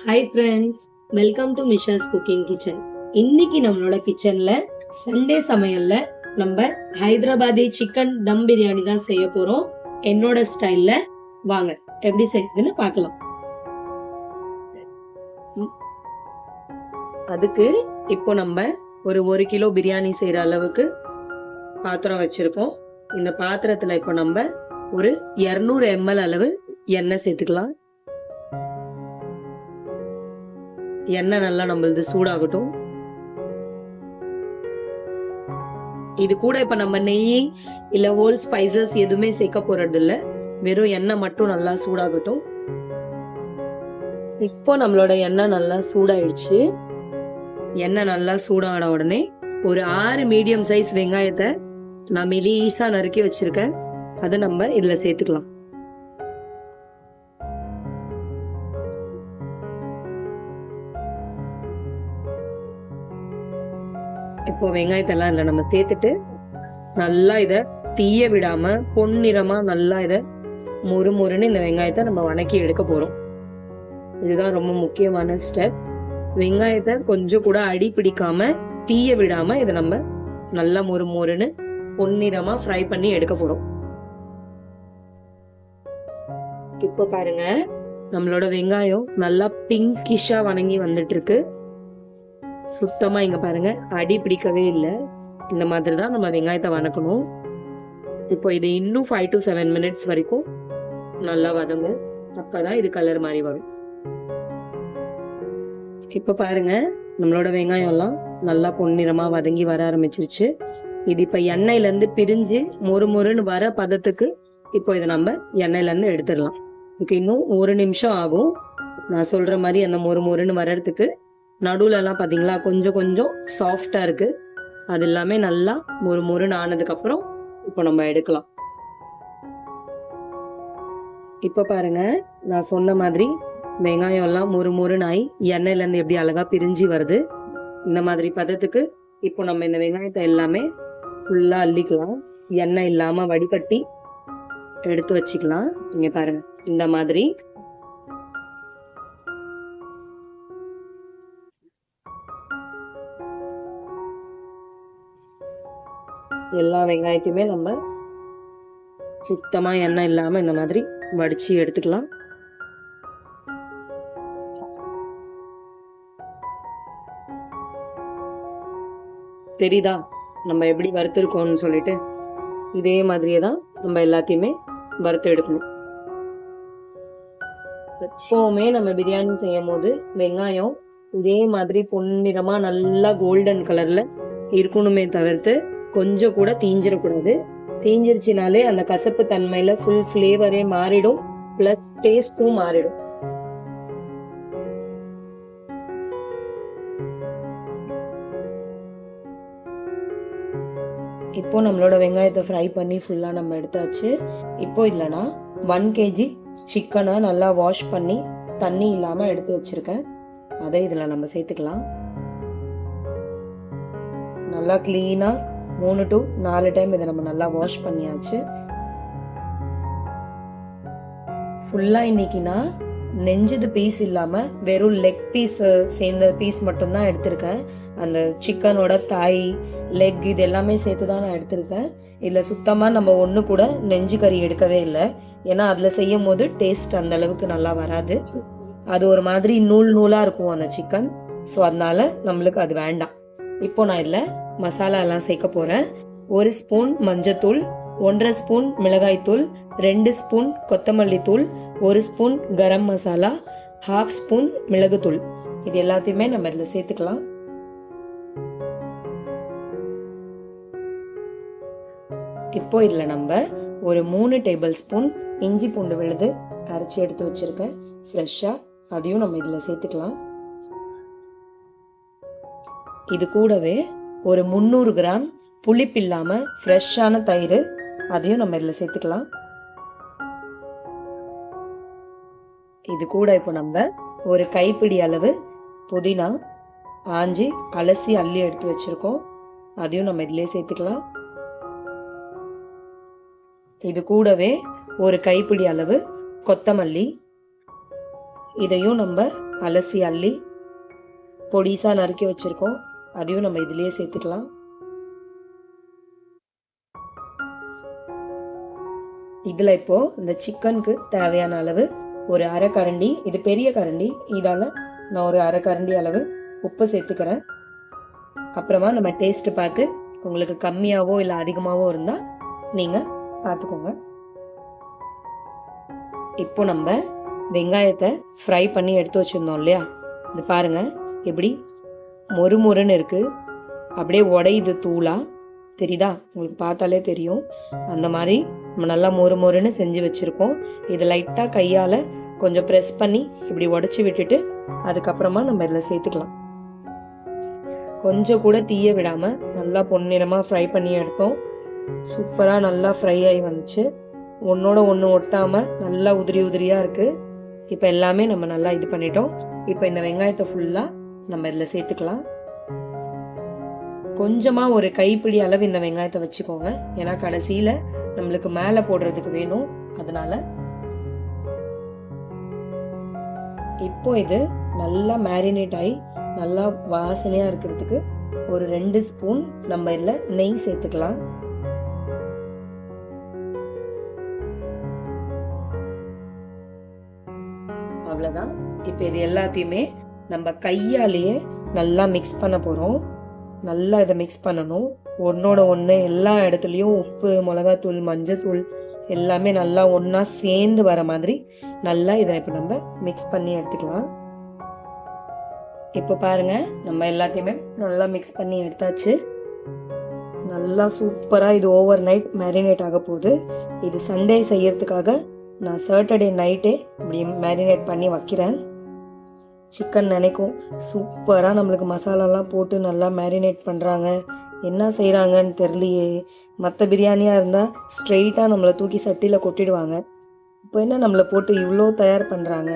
Hi friends welcome to Misha's cooking kitchen இன்னைக்கு நம்மளோட கிச்சன்ல சண்டே சமையல்ல நம்ம ஹைதராபாதி சிக்கன் தம் பிரியாணி தான் செய்ய போறோம். என்னோட ஸ்டைல்ல வாங்க எப்படி செய்யுதுன்னு பார்க்கலாம். அதுக்கு இப்போ நம்ம ஒரு ஒரு கிலோ பிரியாணி செய்யற அளவுக்கு பாத்திரம் வச்சிருப்போம். இந்த பாத்திரத்துல இப்போ நம்ம ஒரு 200 எம்எல் அளவு எண்ணெய் சேர்த்துக்கலாம். எண்ணெய் நல்லா நம்மளது சூடாகட்டும். இது கூட இப்ப நம்ம நெய் இல்ல ஹோல் ஸ்பைசஸ் எதுவுமே சேர்க்க போறது இல்ல வெறும் எண்ணெய் மட்டும் நல்லா சூடாகட்டும். இப்போ நம்மளோட எண்ணெய் நல்லா சூடாயிடுச்சு. எண்ணெய் நல்லா சூடான உடனே ஒரு ஆறு மீடியம் சைஸ் வெங்காயத்தை நான் மெலிசா நறுக்கி வச்சிருக்கேன். அதை நம்ம இதுல சேர்த்துக்கலாம். இப்போ வெங்காயத்தெல்லாம் இதில் நம்ம சேர்த்துட்டு நல்லா இதை தீய விடாம பொன்னிறமா நல்லா இதை மொறு மொறுன்னு இந்த வெங்காயத்தை நம்ம வணக்கி எடுக்க போறோம். இதுதான் ரொம்ப முக்கியமான ஸ்டெப் வெங்காயத்தை கொஞ்சம் கூட அடி பிடிக்காம தீய விடாம இதை நம்ம நல்லா மொறு மொறுன்னு பொன்னிறமா ஃப்ரை பண்ணி எடுக்க போறோம். இப்போ பாருங்க நம்மளோட வெங்காயம் நல்லா பிங்கிஷா வணங்கி வந்துட்டு இருக்கு. சுத்தமாக இங்கே பாருங்க. அடி பிடிக்கவே இல்லை. இந்த மாதிரி தான் நம்ம வெங்காயத்தை வணக்கணும். இப்போ இது இன்னும் ஃபைவ் டு செவன் மினிட்ஸ் வரைக்கும் நல்லா வதங்கும் அப்பதான் இது கலர் மாதிரி வரும். இப்போ பாருங்க நம்மளோட வெங்காயம்லாம் நல்லா பொன்னிறமாக வதங்கி வர ஆரம்பிச்சிருச்சு. இது இப்போ எண்ணெயிலேருந்து பிரிஞ்சு மொறு மொறுன்னு வர பதத்துக்கு இப்போ இதை நம்ம எண்ணெயிலேருந்து எடுத்துடலாம். இன்னும் ஒரு நிமிஷம் ஆகும். நான் சொல்கிற மாதிரி அந்த மொறு மொறுன்னு வர்றதுக்கு நடுவுலலாம் எல்லாம் கொஞ்சம் கொஞ்சம் சாஃப்டாக இருக்குது அது எல்லாமே நல்லா ஒரு முருன்னு ஆனதுக்கப்புறம் இப்போ நம்ம எடுக்கலாம். இப்போ பாருங்க நான் சொன்ன மாதிரி வெங்காயம் எல்லாம் முறு முறுன்னு ஆகி எப்படி அழகாக பிரிஞ்சு வருது இந்த மாதிரி பதத்துக்கு இப்போ நம்ம இந்த வெங்காயத்தை எல்லாமே ஃபுல்லாக அள்ளிக்கலாம். எண்ணெய் இல்லாமல் வடிகட்டி எடுத்து வச்சுக்கலாம். இங்கே பாருங்க இந்த மாதிரி எல்லா வெங்காயத்தையுமே நம்ம சுத்தமாக எண்ணெய் இல்லாமல் இந்த மாதிரி வடித்து எடுத்துக்கலாம். தெரியுதா? நம்ம எப்படி வறுத்துருக்கோம்னு சொல்லிட்டு? இதே மாதிரியே தான் நம்ம எல்லாத்தையுமே வறுத்து எடுக்கணும். எப்போவுமே நம்ம பிரியாணி செய்யும் போது வெங்காயம் இதே மாதிரி பொன்னிறமா நல்லா கோல்டன் கலர்ல இருக்கணுமே தவிர்த்து கொஞ்சம் கூட தீஞ்சிடக்கூடாது. தீஞ்சிருச்சினாலே அந்த கசப்பு தன்மையில ஃபுல் ஃப்ளேவரே மாறிடும் பிளஸ் டேஸ்டும் மாறிடும். இப்போ நம்மளோட வெங்காயத்தை ஃப்ரை பண்ணி ஃபுல்லாக நம்ம எடுத்தாச்சு. இப்போ இல்லைனா ஒன் கேஜி சிக்கனை நல்லா வாஷ் பண்ணி தண்ணி இல்லாமல் எடுத்து வச்சுருக்கேன். அதை இதில் நம்ம சேர்த்துக்கலாம். நல்லா க்ளீனாக மூணு டு நாலு டைம் இதை நம்ம நல்லா வாஷ் பண்ணியாச்சு. ஃபுல்லாக இன்னைக்கு நான் நெஞ்சது பீஸ் இல்லாமல் வெறும் லெக் பீஸ் சேர்ந்த பீஸ் மட்டும்தான் எடுத்திருக்கேன். அந்த சிக்கனோட தாய் லெக் இது எல்லாமே சேர்த்து தான் நான் எடுத்திருக்கேன். இதில் சுத்தமாக நம்ம ஒன்று கூட நெஞ்சு கறி எடுக்கவே இல்லை. ஏன்னா அதில் செய்யும் போது டேஸ்ட் அந்த அளவுக்கு நல்லா வராது. அது ஒரு மாதிரி நூல் நூலாக இருக்கும் அந்த சிக்கன் ஸோ அதனால நம்மளுக்கு அது வேண்டாம். இப்போ நான் இதில் மசாலாலாம் சேர்க்க போகிறேன் ஒரு ஸ்பூன் மஞ்சத்தூள் ஒன்றரை ஸ்பூன் மிளகாய்த்தூள் ரெண்டு ஸ்பூன் கொத்தமல்லி தூள் ஒரு spoon garam masala half spoon மிளகுத்தூள். இது எல்லாத்தையுமே நம்ம இதில் சேர்த்துக்கலாம். இப்போ இதில் நம்ம ஒரு மூணு டேபிள் ஸ்பூன் இஞ்சி பூண்டு விழுது அரைச்சி எடுத்து வச்சுருக்கேன். ஃப்ரெஷ்ஷாக அதையும் நம்ம இதில் சேர்த்துக்கலாம். இது கூடவே ஒரு முந்நூறு கிராம் புளிப்பு இல்லாமல் ஃப்ரெஷ்ஷான தயிர். அதையும் நம்ம இதில் சேர்த்துக்கலாம். இது கூட இப்போ நம்ம ஒரு கைப்பிடி அளவு புதினா ஆஞ்சி அலசி அள்ளி எடுத்து வச்சுருக்கோம். அதையும் நம்ம இதிலே சேர்த்துக்கலாம். இது கூடவே ஒரு கைப்பிடி அளவு கொத்தமல்லி. இதையும் நம்ம அலசி அள்ளி பொடிசாக நறுக்கி வச்சுருக்கோம். அதையும் நம்ம இதுலேயே சேர்த்துக்கலாம். இதில் இப்போது இந்த சிக்கனுக்கு தேவையான அளவு ஒரு அரை கரண்டி இது பெரிய கரண்டி இதால் நான் ஒரு அரை கரண்டி அளவு உப்பு சேர்த்துக்கிறேன். அப்புறமா நம்ம டேஸ்ட்டு பார்த்து உங்களுக்கு கம்மியாகவோ இல்லை அதிகமாகவோ இருந்தால் நீங்கள் பார்த்துக்கோங்க. இப்போ நம்ம வெங்காயத்தை ஃப்ரை பண்ணி எடுத்து வச்சுருந்தோம் இல்லையா? இது பாருங்க எப்படி மொறு மொறுன்னு இருக்குது அப்படியே உடையுது தூளாக தெரியுதா? உங்களுக்கு பார்த்தாலே தெரியும். அந்த மாதிரி நம்ம நல்லா மொறு மொறுன்னு செஞ்சு வச்சுருக்கோம். இது லைட்டாக கையால் கொஞ்சம் ப்ரெஸ் பண்ணி இப்படி உடச்சி விட்டுட்டு அதுக்கப்புறமா நம்ம இதில் சேர்த்துக்கலாம். கொஞ்சம் கூட தீய விடாமல் நல்லா பொன்னிறமாக ஃப்ரை பண்ணி எடுத்தோம். சூப்பராக நல்லா ஃப்ரை ஆகி வந்துச்சு. ஒன்றோட ஒன்று ஒட்டாமல் நல்லா உதிரி உதிரியாக இருக்குது இப்போ எல்லாமே நம்ம நல்லா இது பண்ணிட்டோம். இப்போ இந்த வெங்காயத்தை ஃபுல்லாக நம்ம இதில் சேர்த்துக்கலாம். கொஞ்சமாக ஒரு கைப்பிடி அளவு இந்த வெங்காயத்தை வச்சுக்கோங்க. ஏன்னா கடைசியில் நம்மளுக்கு மேலே போடுறதுக்கு வேணும். அதனால இப்போ இது நல்லா மேரினேட் ஆகி நல்லா வாசனையாக இருக்கிறதுக்கு ஒரு ரெண்டு ஸ்பூன் நம்ம இதில் நெய் சேர்த்துக்கலாம். அவ்வளோதான் இப்போ இது எல்லாத்தையுமே நம்ம கையாலேயே நல்லா மிக்ஸ் பண்ண போகிறோம் நல்லா இதை மிக்ஸ் பண்ணணும். ஒன்றோட ஒன்று எல்லா இடத்துலையும் உப்பு மிளகாத்தூள் மஞ்சத்தூள் எல்லாமே நல்லா ஒன்றா சேர்ந்து வர மாதிரி நல்லா இதை இப்போ நம்ம மிக்ஸ் பண்ணி எடுத்துக்கலாம். இப்போ பாருங்க நம்ம எல்லாத்தையுமே நல்லா மிக்ஸ் பண்ணி எடுத்தாச்சு. நல்லா சூப்பராக இது ஓவர் நைட் மேரினேட் ஆக போகுது. இது சண்டே செய்யறதுக்காக நான் சாட்டர்டே நைட்டே இப்படி மேரினேட் பண்ணி வைக்கிறேன். சிக்கன் நினைக்கும். சூப்பராக நம்மளுக்கு மசாலாலாம் போட்டு நல்லா மேரினேட் பண்ணுறாங்க என்ன செய்கிறாங்கன்னு தெரியலையே. மற்ற பிரியாணியாக இருந்தால் ஸ்ட்ரெயிட்டாக நம்மளை தூக்கி சட்டியில் கொட்டிடுவாங்க. இப்போ என்ன நம்மளை போட்டு இவ்வளோ தயார் பண்ணுறாங்க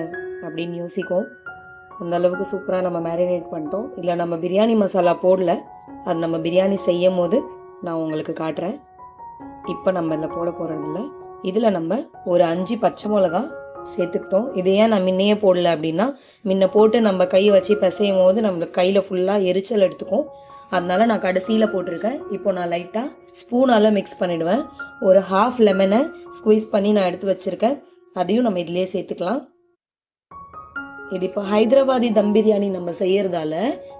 அப்படின்னு யோசிக்கும். அந்த அளவுக்கு சூப்பராக நம்ம மேரினேட் பண்ணிட்டோம். இல்லை நம்ம பிரியாணி மசாலா போடல. அது நம்ம பிரியாணி செய்யும் போது நான் உங்களுக்கு காட்டுறேன். இப்போ நம்ம இதில் போட போகிறதில்ல இதில் நம்ம ஒரு அஞ்சு பச்சை மிளகா சேர்த்துக்கிட்டோம். இது ஏன் நான் முன்னையே போடல அப்படின்னா முன்ன போட்டு நம்ம கை வச்சு பிசையும் போது நம்மளுக்கு கையில் ஃபுல்லாக எரிச்சல் எடுத்துக்கும். அதனால நான் கடைசியில் போட்டிருக்கேன். இப்போ நான் லைட்டாக ஸ்பூனால் மிக்ஸ் பண்ணிவிடுவேன் ஒரு ஹாஃப் லெமனை ஸ்குவீஸ் பண்ணி நான் எடுத்து வச்சுருக்கேன். அதையும் நம்ம இதிலே சேர்த்துக்கலாம். இது இப்போ ஹைதராபாதி தம் பிரியாணி நம்ம செய்யறதால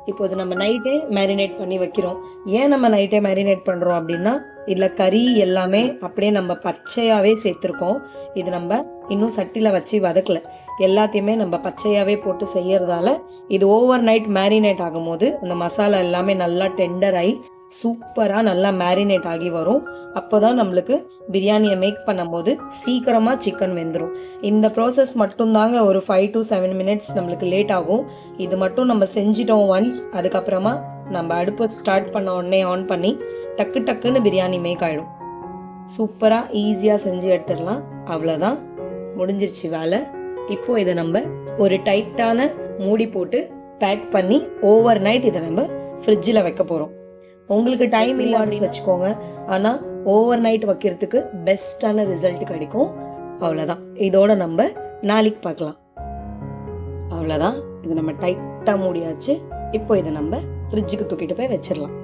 இப்போது நம்ம நைட்டே மேரினேட் பண்ணி வைக்கிறோம். ஏன் நம்ம நைட்டே மேரினேட் பண்ணுறோம் அப்படின்னா இதில் கறி எல்லாமே அப்படியே நம்ம பச்சையாகவே சேர்த்துருக்கோம். இது நம்ம இன்னும் சட்டியில் வச்சு வதக்கல. எல்லாத்தையுமே நம்ம பச்சையாகவே போட்டு செய்யறதால இது ஓவர் நைட் மேரினேட் ஆகும்போது அந்த மசாலா எல்லாமே நல்லா டெண்டர் ஆகி சூப்பராக நல்லா மேரினேட் ஆகி வரும். அப்போ தான் நம்மளுக்கு பிரியாணியை மேக் பண்ணும்போது சீக்கிரமாக சிக்கன் வெந்துடும் இந்த ப்ராசஸ் மட்டும்தாங்க ஒரு ஃபைவ் டு செவன் மினிட்ஸ் நம்மளுக்கு லேட் ஆகும். இது மட்டும் நம்ம செஞ்சிட்டோம் ஒன்ஸ் அதுக்கப்புறமா நம்ம அடுப்பு ஸ்டார்ட் பண்ண உடனே ஆன் பண்ணி டக்கு டக்குன்னு பிரியாணி மேக் ஆகிடும் சூப்பராக ஈஸியாக செஞ்சு எடுத்துடலாம். அவ்வளோதான் முடிஞ்சிருச்சு வேலை. இப்போ இதை நம்ம ஒரு டைட்டான மூடி போட்டு பேக் பண்ணி ஓவர் நைட் இதை நம்ம ஃப்ரிட்ஜில் வைக்க போகிறோம் உங்களுக்கு டைம் இல்லை அப்படின்னு வச்சுக்கோங்க. ஆனால் ஓவர் நைட் வைக்கிறதுக்கு பெஸ்ட்டான ரிசல்ட் கிடைக்கும். அவ்வளோதான் இதோட நம்ம நாளைக்கு பார்க்கலாம். அவ்வளோதான் இது நம்ம டைட்டாக மூடியாச்சு. இப்போ இதை நம்ம ஃப்ரிட்ஜுக்கு தூக்கிட்டு போய் வச்சிடலாம்.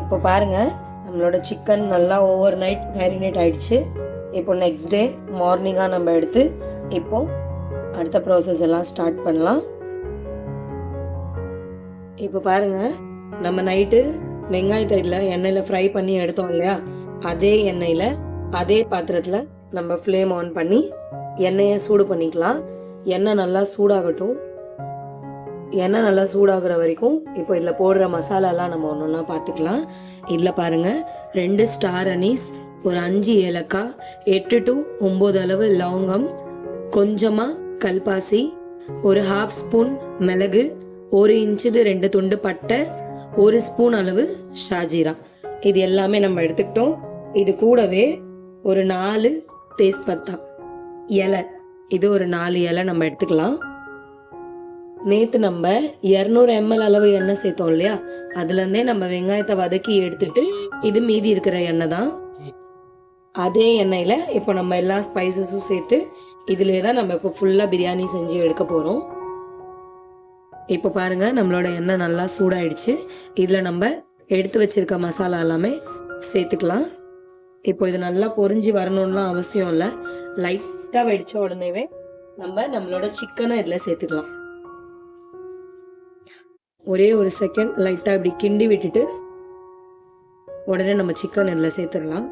இப்போ பாருங்க நம்மளோட சிக்கன் நல்லா ஓவர் நைட் மேரினேட் ஆயிடுச்சு. இப்போ நெக்ஸ்ட் டே மார்னிங்காக நம்ம எடுத்து இப்போ அடுத்த ப்ராசஸ் எல்லாம் ஸ்டார்ட் பண்ணலாம். இப்போ பாருங்க நம்ம நைட்டு வெங்காயத்தை இதில் எண்ணெயில் ஃப்ரை பண்ணி எடுத்தோம் இல்லையா? அதே எண்ணெயில் அதே பாத்திரத்தில் நம்ம ஃப்ளேம் ஆன் பண்ணி எண்ணெயை சூடு பண்ணிக்கலாம். எண்ணெய் நல்லா சூடாகட்டும். எண்ணெய் நல்லா சூடாகிற வரைக்கும் இப்போ இதில் போடுற மசாலாலாம் நம்ம ஒன்று ஒன்றா பார்த்துக்கலாம் இதில் பாருங்கள் ரெண்டு ஸ்டார் அனீஸ் ஒரு அஞ்சு ஏலக்காய் எட்டு டு ஒம்பது அளவு லவங்கம் கொஞ்சமாக கல்பாசி ஒரு ஹாஃப் ஸ்பூன் மிளகு ஒரு இன்ச்சுது ரெண்டு துண்டு பட்டை ஒரு ஸ்பூன் அளவு ஷாஜீரா. இது எல்லாமே நம்ம எடுத்துக்கிட்டோம். இது கூடவே ஒரு நாலு தேஸ்பத்தா இலை. இது ஒரு நாலு இலை நம்ம எடுத்துக்கலாம். நேற்று நம்ம இரநூறு எம்எல் அளவு எண்ணெய் சேர்த்தோம் இல்லையா? அதுலேருந்தே நம்ம வெங்காயத்தை வதக்கி எடுத்துட்டு இது மீதி இருக்கிற எண்ணெய் தான். அதே எண்ணெயில் இப்போ நம்ம எல்லா ஸ்பைசஸும் சேர்த்து இதிலே தான் நம்ம இப்போ ஃபுல்லாக பிரியாணி செஞ்சு எடுக்க போகிறோம் இப்போ பாருங்கள் நம்மளோட எண்ணெய் நல்லா சூடாயிடுச்சு. இதில் நம்ம எடுத்து வச்சிருக்க மசாலா எல்லாமே சேர்த்துக்கலாம். இப்போ இது நல்லா பொரிஞ்சு வரணும்லாம் அவசியம் இல்லை. லைட்டாக வெடித்த உடனேவே நம்ம நம்மளோட சிக்கனை இதில் சேர்த்துக்கலாம். ஒரே ஒரு செகண்ட் லைட்டாக இப்படி கிண்டி விட்டுட்டு உடனே நம்ம சிக்கன் இதில் சேர்த்துடலாம்.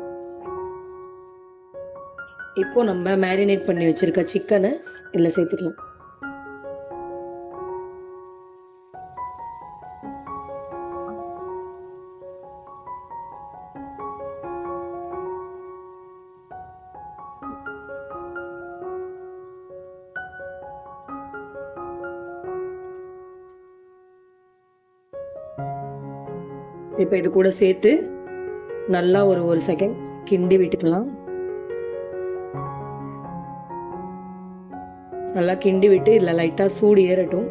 இப்போ நம்ம மேரினேட் பண்ணி வச்சிருக்க சிக்கனை இதில் சேர்த்துக்கலாம். இப்போ இது கூட சேர்த்து நல்லா ஒரு ஒரு செகண்ட் கிண்டி விட்டுக்கலாம். நல்லா கிண்டி விட்டு இதில் லைட்டாக சூடு ஏறட்டும்.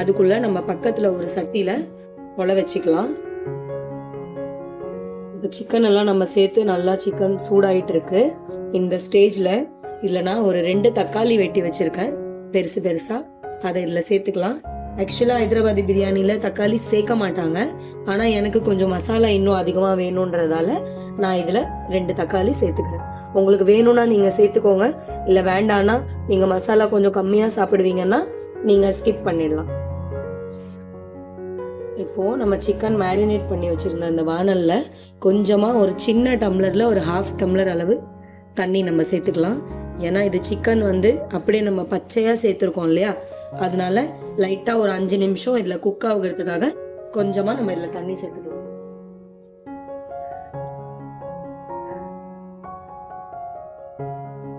அதுக்குள்ள நம்ம பக்கத்தில் ஒரு சட்டியில் உழ வச்சுக்கலாம். இப்போ சிக்கன் எல்லாம் நம்ம சேர்த்து நல்லா சிக்கன் சூடாயிட்டு இருக்கு. இந்த ஸ்டேஜில் இல்லைனா ஒரு ரெண்டு தக்காளி வெட்டி வச்சுருக்கேன். பெருசு பெருசாக அதை இதில் சேர்த்துக்கலாம். ஆக்சுவலாக ஹைதராபாதி பிரியாணியில் தக்காளி சேர்க்க மாட்டாங்க. ஆனால் எனக்கு கொஞ்சம் மசாலா இன்னும் அதிகமாக வேணுன்றதால நான் இதில் ரெண்டு தக்காளி சேர்த்துக்கிறேன். உங்களுக்கு வேணும்னா நீங்கள் சேர்த்துக்கோங்க. இல்லை வேண்டான்னா நீங்கள் மசாலா கொஞ்சம் கம்மியாக சாப்பிடுவீங்கன்னா நீங்கள் ஸ்கிப் பண்ணிடலாம். இப்போ நம்ம சிக்கன் மேரினேட் பண்ணி வச்சுருந்த அந்த வானலில் கொஞ்சமாக ஒரு சின்ன டம்ளரில் ஒரு ஹாஃப் டம்ளர் அளவு தண்ணி நம்ம சேர்த்துக்கலாம். ஏன்னா இது சிக்கன் வந்து அப்படியே நம்ம பச்சையாக சேர்த்துருக்கோம் இல்லையா? அதனால லைட்டா ஒரு அஞ்சு நிமிஷம் இதுல குக் ஆகுறதுக்காக கொஞ்சமா நம்ம இதுல தண்ணி சேர்த்துக்கலாம்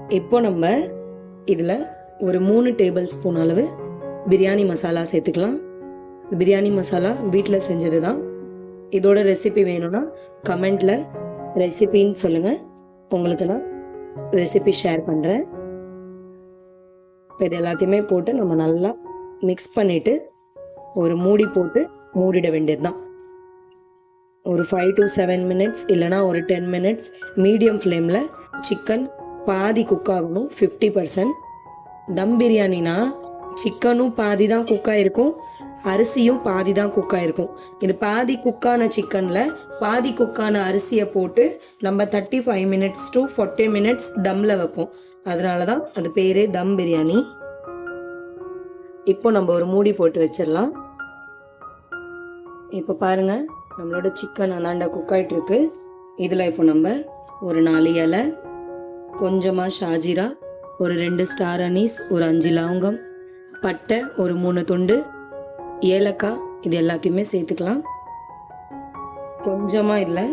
இப்போ நம்ம இதில் ஒரு மூணு டேபிள் ஸ்பூன் அளவு பிரியாணி மசாலா சேர்த்துக்கலாம். பிரியாணி மசாலா வீட்டில் செஞ்சது தான் இதோட ரெசிபி வேணும்னா கமெண்டில் ரெசிபின்னு சொல்லுங்கள் உங்களுக்கு நான் ரெசிபி ஷேர் பண்ணுறேன் இப்போ இது எல்லாத்தையுமே போட்டு நம்ம நல்லா மிக்ஸ் பண்ணிவிட்டு ஒரு மூடி போட்டு மூடிட வேண்டியது தான் ஒரு ஃபைவ் டு செவன் மினிட்ஸ் இல்லைனா ஒரு டென் மினிட்ஸ் மீடியம் ஃப்ளேமில் சிக்கன் பாதி குக் ஆகணும் ஃபிஃப்டி பர்சன்ட் தம் பிரியாணினா சிக்கனும் பாதி தான் குக் ஆகிருக்கும் அரிசியும் பாதி தான் குக் ஆகிருக்கும் இது பாதி குக்கான சிக்கனில் பாதி குக்கான அரிசியை போட்டு நம்ம thirty five minutes to forty minutes தம்மில் வைப்போம். அதனால தான் அது பேரே தம் பிரியாணி. இப்போ நம்ம ஒரு மூடி போட்டு வச்சிடலாம். இப்போ பாருங்க நம்மளோட சிக்கன் அந்தாண்டா குக் ஆகிட்டுருக்கு இதில் இப்போ நம்ம ஒரு நாலு இலை கொஞ்சமாக ஷாஜிரா ஒரு ரெண்டு ஸ்டார் அனீஸ் ஒரு அஞ்சு லவங்கம் பட்டை ஒரு மூணு துண்டு ஏலக்காய் இது எல்லாத்தையுமே சேர்த்துக்கலாம். கொஞ்சமாக இல்லை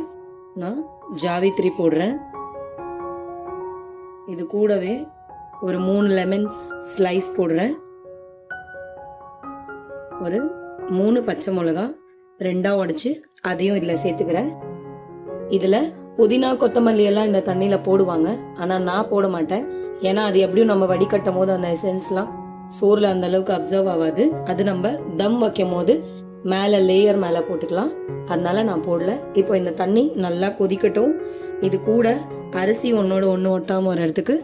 நான் ஜாவித்ரி போடுறேன். இது கூடவே ஒரு மூணு லெமன் ஸ்லைஸ் போடுறேன். ஒரு மூணு பச்சை மிளகா ரெண்டாக உடைச்சு அதையும் இதில் சேர்த்துக்கிறேன். இதில் புதினா கொத்தமல்லி எல்லாம் இந்த தண்ணியில் போடுவாங்க. ஆனால் நான் போட மாட்டேன். ஏன்னா அது எப்படியும் நம்ம வடிகட்டும் போது அந்த எசன்ஸ்லாம் சோறில் அந்த அளவுக்கு அப்சர்வ் ஆகாது. அது நம்ம தம் வைக்கும் போது மேலே லேயர் மேலே போட்டுக்கலாம். அதனால நான் போடல. இப்போ இந்த தண்ணி நல்லா கொதிக்கட்டும். இது கூட அரிசி ஒன்னோட ஒன்று ஒட்டாமல் வரத்துக்கு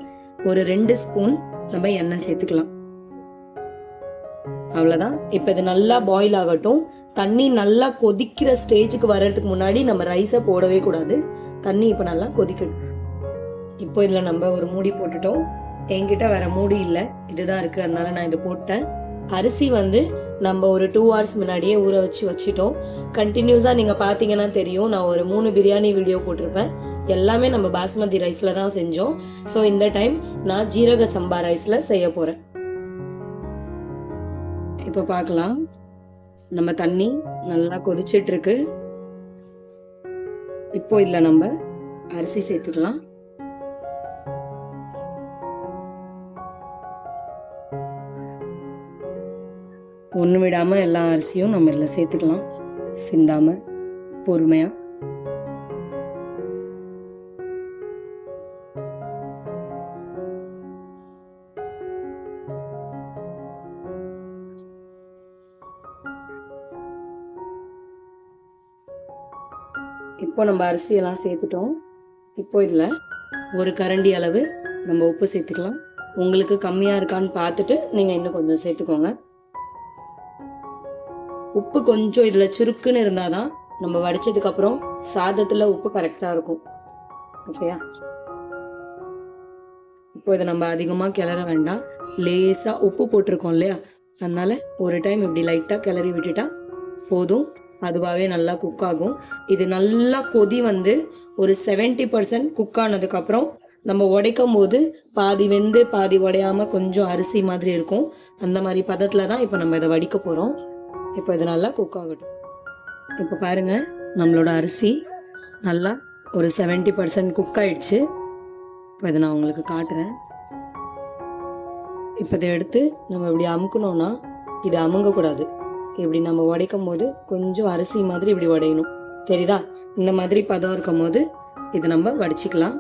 ஒரு ரெண்டு ஸ்பூன் நம்ம எண்ணெய் சேர்த்துக்கலாம். அவ்வளோதான் இப்போ இது நல்லா பாயில் ஆகட்டும். தண்ணி நல்லா கொதிக்கிற ஸ்டேஜுக்கு வர்றதுக்கு முன்னாடி நம்ம ரைஸை போடவே கூடாது. தண்ணி இப்போ நல்லா கொதிக்கணும். இப்போ இதில் நம்ம ஒரு மூடி போட்டுட்டோம். என்கிட்ட வேற மூடி இல்லை. இதுதான் இருக்குது அதனால நான் இதை போட்டேன். அரிசி வந்து நம்ம ஒரு டூ ஹவர்ஸ் முன்னாடியே ஊற வச்சு வச்சுட்டோம். கண்டினியூஸாக நீங்கள் பார்த்தீங்கன்னா தெரியும். நான் ஒரு மூணு பிரியாணி வீடியோ போட்டிருப்பேன். எல்லாமே நம்ம பாஸ்மதி ரைஸில் தான் செஞ்சோம். ஸோ இந்த டைம் நான் ஜீரக சம்பா ரைஸில் செய்ய போகிறேன் இப்போ பார்க்கலாம். நம்ம தண்ணி நல்லா கொதிச்சிட்ருக்கு. இப்போ இதில் நம்ம அரிசி சேர்த்துக்கலாம். ஒன்று விடாமல் எல்லா அரிசியும் நம்ம இதில் சேர்த்துக்கலாம். சிந்தாமல் பொறுமையாக இப்போ நம்ம அரிசியெல்லாம் சேர்த்துட்டோம். இப்போ இதில் ஒரு கரண்டி அளவு நம்ம உப்பு சேர்த்துக்கலாம். உங்களுக்கு கம்மியாக இருக்கான்னு பார்த்துட்டு நீங்கள் இன்னும் கொஞ்சம் சேர்த்துக்கோங்க. உப்பு கொஞ்சம் இதில் சுருக்குன்னு இருந்தால் தான் நம்ம வடிச்சதுக்கப்புறம் சாதத்தில் உப்பு கரெக்டாக இருக்கும். ஓகேயா? இப்போ இதை நம்ம அதிகமாக கிளற வேண்டாம். லேசாக உப்பு போட்டிருக்கோம் இல்லையா? அதனால ஒரு டைம் இப்படி லைட்டாக கிளறி விட்டுட்டா போதும். அதுவாகவே நல்லா குக் ஆகும். இது நல்லா கொதி வந்து ஒரு செவன்ட்டி பர்சன்ட் குக் ஆனதுக்கப்புறம் நம்ம உடைக்கும் போது பாதி வெந்து பாதி உடையாமல் கொஞ்சம் அரிசி மாதிரி இருக்கும். அந்த மாதிரி பதத்தில் தான் இப்போ நம்ம இதை வடிக்க போகிறோம் இப்போ இது நல்லா குக் ஆகட்டும். இப்போ பாருங்கள் நம்மளோட அரிசி நல்லா ஒரு செவன்ட்டி பர்சன்ட் குக் ஆயிடுச்சு. இப்போ இதை நான் உங்களுக்கு காட்டுறேன். இப்போ இதை எடுத்து நம்ம இப்படி அமுக்கணும்னா இது அமுங்கக்கூடாது. இப்படி நம்ம உடைக்கும் போது கொஞ்சம் அரிசி மாதிரி இப்படி உடையணும். தெரியுதா? இந்த மாதிரி பதம் இருக்கும் போது இதை நம்ம வடிச்சிக்கலாம்.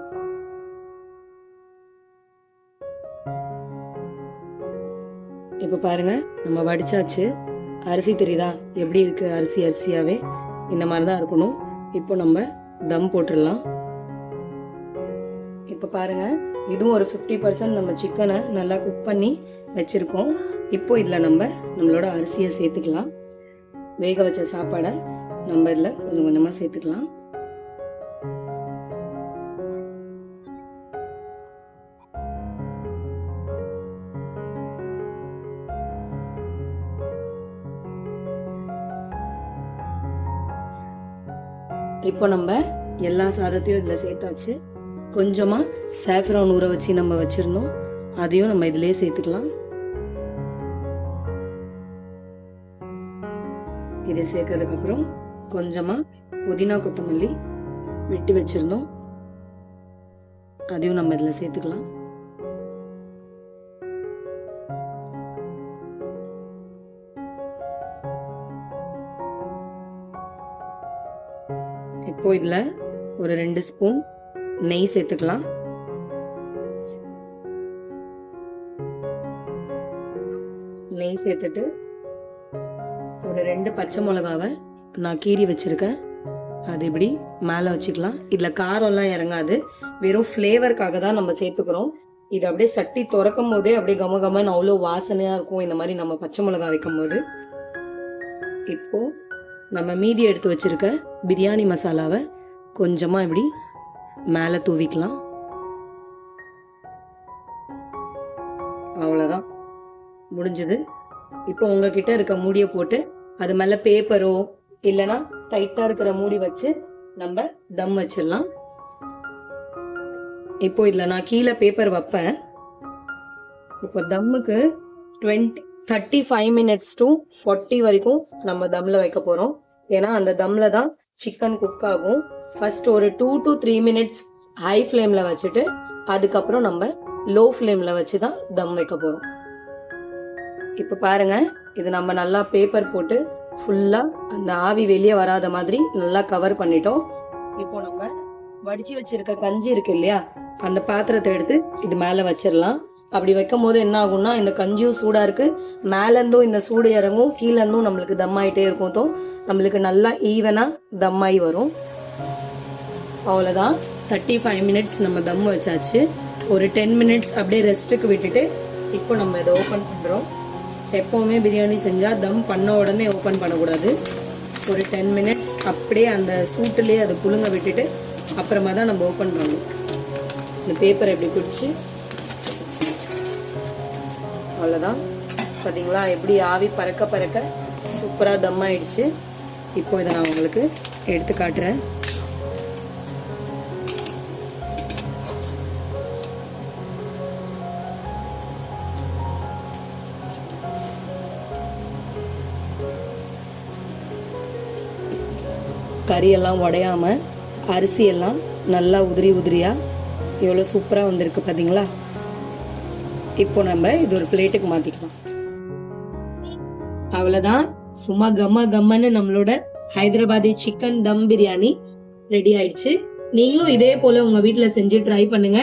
இப்போ பாருங்க நம்ம வடிச்சாச்சு. அரிசி தெரியுதா? எப்படி இருக்கு அரிசி அரிசியாவே? இந்த மாதிரி தான் இருக்கணும். இப்போ நம்ம தம் போட்டுடலாம். இப்போ பாருங்க இதுவும் ஒரு ஃபிஃப்டி பர்சன்ட் நம்ம சிக்கனை நல்லா குக் பண்ணி வச்சுருக்கோம். இப்போ இதில் நம்ம நம்மளோட அரிசியை சேர்த்துக்கலாம். வேக வச்ச சாப்பாடை நம்ம இதில் கொஞ்சம் கொஞ்சமாக சேர்த்துக்கலாம். இப்போ நம்ம எல்லா சாதத்தையும் இதில் சேர்த்தாச்சு. கொஞ்சமாக சேஃப்ரான் ஊற வச்சு நம்ம வச்சுருந்தோம். அதையும் நம்ம இதிலே சேர்த்துக்கலாம். இதை சேர்க்கறதுக்கப்புறம் கொஞ்சமாக புதினா கொத்தமல்லி வெட்டி வச்சுருந்தோம். அதையும் நம்ம இதில் சேர்த்துக்கலாம். இப்போ இதில் ஒரு ரெண்டு ஸ்பூன் நெய் சேர்த்துக்கலாம். நெய் சேர்த்துட்டு ஒரு ரெண்டு பச்சை மிளகாவை நான் கீறி வச்சுருக்கேன். அது இப்படி மேலே வச்சுக்கலாம். இதில் காரம்லாம் இறங்காது. வெறும் ஃப்ளேவருக்காக தான் நம்ம சேர்த்துக்கிறோம். இது அப்படியே சட்டி திறக்கும் போதே அப்படியே கம கமன்னு அவ்வளோ வாசனையாக இருக்கும். இந்த மாதிரி நம்ம பச்சை மிளகா வைக்கும் போது இப்போது நம்ம மீதி எடுத்து வச்சிருக்க பிரியாணி மசாலாவை கொஞ்சமாக இப்படி மேலே தூவிக்கலாம். அவ்வளோதான் முடிஞ்சது. இப்போ உங்ககிட்ட இருக்க மூடியை போட்டு அது மேலே பேப்பரோ இல்லைன்னா டைட்டாக இருக்கிற மூடி வச்சு நம்ம தம் வச்சிடலாம். இப்போ இதில் நான் கீழே பேப்பர் வைப்பேன். இப்போ தம்முக்கு twenty thirty five minutes to forty வரைக்கும் நம்ம தம்மில் வைக்க போகிறோம் ஏன்னா அந்த தம்மில் தான் சிக்கன் குக் ஆகும். ஃபர்ஸ்ட் ஒரு two to three minutes high ஃப்ளேமில் வச்சுட்டு அதுக்கப்புறம் நம்ம லோ ஃப்ளேமில் வச்சு தான் தம் வைக்க போகிறோம் இப்போ பாருங்க. இது நம்ம நல்லா பேப்பர் போட்டு ஃபுல்லாக அந்த ஆவி வெளியே வராத மாதிரி நல்லா கவர் பண்ணிட்டோம். இப்போ நம்ம வடிச்சு வச்சிருக்க கஞ்சி இருக்கு இல்லையா? அந்த பாத்திரத்தை எடுத்து இது மேலே வச்சிடலாம். அப்படி வைக்கும் போது என்ன ஆகும்னா இந்த கஞ்சியும் சூடாக இருக்கு. மேலேருந்தும் இந்த சூடு இறங்கும். கீழேருந்தும் நம்மளுக்கு தம் ஆகிட்டே இருக்கும். தோ நம்மளுக்கு நல்லா ஈவனாக தம் ஆகி வரும். அவ்வளோதான் தேர்ட்டி ஃபைவ் மினிட்ஸ் நம்ம தம் வச்சாச்சு. ஒரு டென் மினிட்ஸ் அப்படியே ரெஸ்ட்டுக்கு விட்டுட்டு இப்போ நம்ம இதை ஓப்பன் பண்ணுறோம் எப்போவுமே பிரியாணி செஞ்சால் தம் பண்ண உடனே ஓப்பன் பண்ணக்கூடாது. ஒரு டென் மினிட்ஸ் அப்படியே அந்த சூட்டுலேயே அதை புழுங்க விட்டுட்டு அப்புறமா தான் நம்ம ஓப்பன் பண்ணணும். இந்த பேப்பரை எப்படி பிடிச்சி? அவ்வளோதான் பார்த்தீங்களா எப்படி ஆவி பறக்க பறக்க சூப்பராக தம் ஆயிடுச்சு. இப்போ இதை நான் உங்களுக்கு எடுத்து காட்டுறேன். கறியெல்லாம் உடையாமல் அரிசியெல்லாம் நல்லா உதிரி உதிரியாக எவ்வளோ சூப்பராக வந்திருக்கு பார்த்தீங்களா இப்போ நம்ம இது ஒரு பிளேட்டுக்கு மாற்றிக்கலாம் அவ்வளோதான் சும்மா கம்ம கம்மன்னு நம்மளோட ஹைதராபாதி சிக்கன் தம் பிரியாணி ரெடி ஆயிடுச்சு. நீங்களும் இதே போல உங்க வீட்டில் செஞ்சு ட்ரை பண்ணுங்க.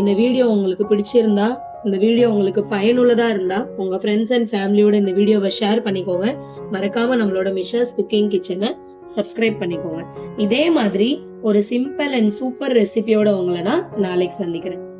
இந்த வீடியோ உங்களுக்கு பிடிச்சிருந்தா இந்த வீடியோ உங்களுக்கு பயனுள்ளதா இருந்தா உங்க ஃப்ரெண்ட்ஸ் அண்ட் ஃபேமிலியோட இந்த வீடியோவை ஷேர் பண்ணிக்கோங்க. மறக்காம நம்மளோட மிஷர்ஸ் குக்கிங் கிச்சனை சப்ஸ்கிரைப் பண்ணிக்கோங்க. இதே மாதிரி ஒரு சிம்பிள் அண்ட் சூப்பர் ரெசிபியோட உங்களை நான் நாளைக்கு சந்திக்கிறேன்.